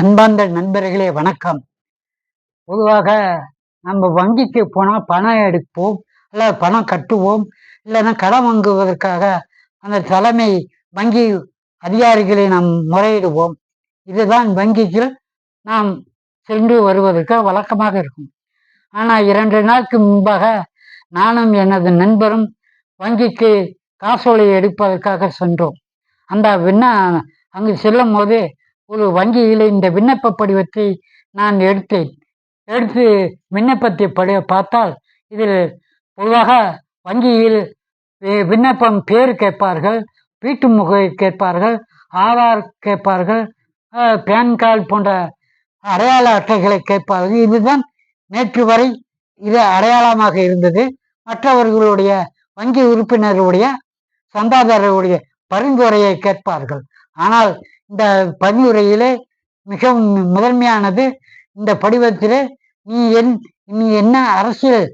அன்பார்ந்த நண்பர்களே வணக்கம். பொதுவாக நம்ம வங்கிக்கு போனால் பணம் எடுப்போம் இல்லை பணம் கட்டுவோம் இல்லைன்னா கடன் வாங்குவதற்காக அந்த தலைமை வங்கி அதிகாரிகளை நாம் முறையிடுவோம். இதுதான் வங்கிக்கு நாம் சென்று வருவதற்கு வழக்கமாக இருக்கும். ஆனால் இரண்டு நாளுக்கு முன்பாக நானும் எனது நண்பரும் வங்கிக்கு காசோலை எடுப்பதற்காக சென்றோம். அந்த விண்ண அங்கு செல்லும் போது ஒரு வங்கியில் இந்த விண்ணப்ப படிவத்தை நான் எடுத்தேன். எடுத்து விண்ணப்பத்தை படி பார்த்தால் இதில் பொதுவாக வங்கியில் விண்ணப்பம் பேர் கேட்பார்கள் வீட்டு முகை கேட்பார்கள் ஆதார் கேட்பார்கள் பேன் கார்டு போன்ற அடையாள அட்டைகளை கேட்பார்கள். இதுதான் நேற்று வரை இது அடையாளமாக இருந்தது. மற்றவர்களுடைய வங்கி உறுப்பினருடைய சந்தாதாரருடைய பரிந்துரையை கேட்பார்கள். ஆனால் இந்த பதிவுரையிலே மிகவும் முதன்மையானது இந்த படிவத்திலே நீ என் நீ என்ன அரசியல்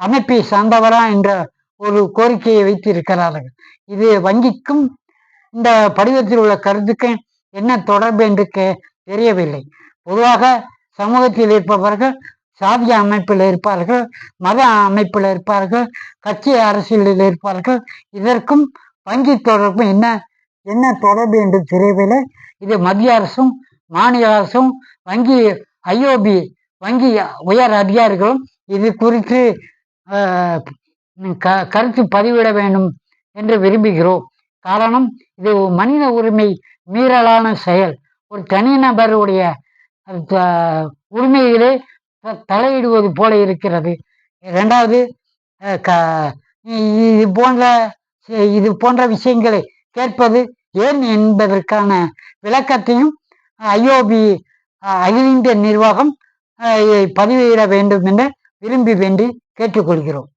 அமைப்பை சார்ந்தவரா என்ற ஒரு கோரிக்கையை வைத்து இருக்கிறார்கள் இது வங்கிக்கும் இந்த படிவத்தில் உள்ள கருத்துக்கும் என்ன தொடர்பு என்று கே- தெரியவில்லை. பொதுவாக சமூகத்தில் இருப்பவர்கள் சாதிய அமைப்பில் இருப்பார்கள் மத அமைப்பில் இருப்பார்கள் கட்சி அரசியலில் இருப்பார்கள். இதற்கும் வங்கி தொடர்பு என்ன என்ன தொடர்பு என்று தெரியவில்லை. இது மத்திய அரசும் மாநில அரசும் வங்கி ஐஓபி வங்கி உயர் அதிகாரிகளும் இது குறித்து க கருத்து பதிவிட வேண்டும் என்று விரும்புகிறோம். காரணம் இது மனித உரிமை மீறலான செயல். ஒரு தனிநபருடைய த- உரிமையிலே த- தலையிடுவது போல இருக்கிறது. இரண்டாவது க- இது போன்ற இது போன்ற விஷயங்களை கேட்பது ஏன் என்பதற்கான விளக்கத்தையும் ஐஓபி அகில இந்திய நிர்வாகம் பதிவிட வேண்டும் என விரும்பி வேண்டி கேட்டுக்கொள்கிறோம்.